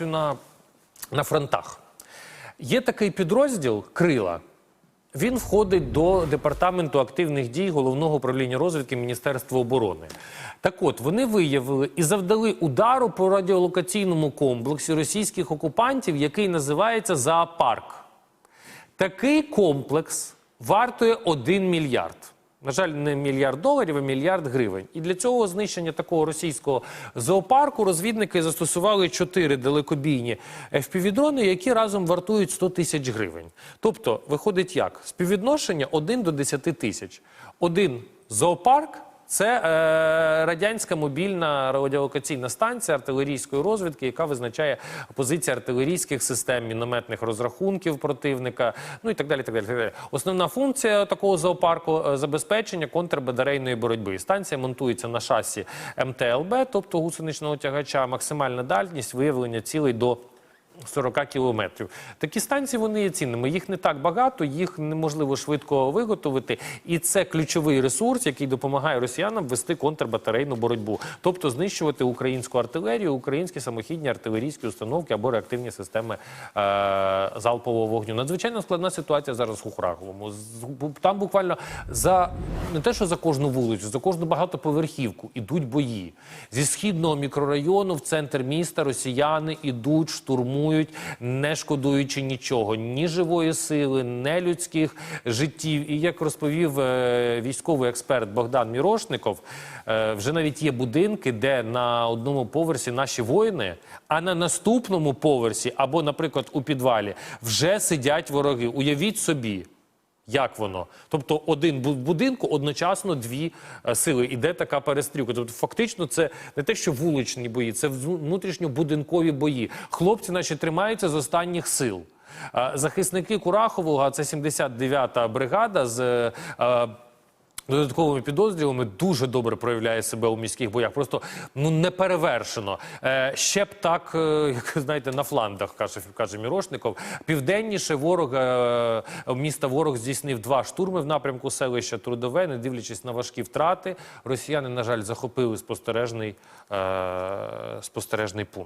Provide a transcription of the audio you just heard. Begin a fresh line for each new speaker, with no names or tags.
на, на фронтах. Є такий підрозділ Крила. Він входить до департаменту активних дій головного управління розвідки Міністерства оборони. Так от вони виявили і завдали удару по радіолокаційному комплексі російських окупантів, який називається Зоопарк. Такий комплекс вартує 1 мільярд. На жаль, не мільярд доларів, а мільярд гривень. І для цього знищення такого російського зоопарку розвідники застосували чотири далекобійні FPV-дрони, які разом вартують 100 тисяч гривень. Тобто, виходить як? Співвідношення 1 до 10 тисяч. Один зоопарк це е, радянська мобільна радіолокаційна станція артилерійської розвідки, яка визначає позиції артилерійських систем, мінометних розрахунків противника, ну і так далі. Так далі, так далі. Основна функція такого зоопарку е, забезпечення контрбатарейної боротьби. Станція монтується на шасі МТЛБ, тобто гусеничного тягача. Максимальна дальність виявлення цілей до 40 кілометрів. Такі станції вони є цінними. Їх не так багато, їх неможливо швидко виготовити. І це ключовий ресурс, який допомагає росіянам вести контрбатарейну боротьбу, тобто знищувати українську артилерію, українські самохідні артилерійські установки або реактивні системи е- залпового вогню. Надзвичайно складна ситуація зараз у Храговому. З- Там буквально за не те, що за кожну вулицю, за кожну багатоповерхівку ідуть бої. Зі східного мікрорайону в центр міста росіяни ідуть, штурмують, не шкодуючи нічого, ні живої сили, ні людських життів. І як розповів е, військовий експерт Богдан Мірошников, е, вже навіть є будинки, де на одному поверсі наші воїни, а на наступному поверсі або, наприклад, у підвалі вже сидять вороги. Уявіть собі. Як воно? Тобто один в будинку одночасно дві е, сили. Іде така перестрілка. Тобто, фактично, це не те, що вуличні бої, це внутрішньобудинкові бої. Хлопці наші тримаються з останніх сил. Е, Захисники Курахового, це 79-та бригада з. Додатковими підозрюваними дуже добре проявляє себе у міських боях. Просто ну не перевершено. Е, ще б так, е, як знаєте, на фландах, каже, каже Мірошников. Південніше ворог е, міста ворог здійснив два штурми в напрямку селища Трудове, не дивлячись на важкі втрати. Росіяни, на жаль, захопили спостережний, е, спостережний пункт.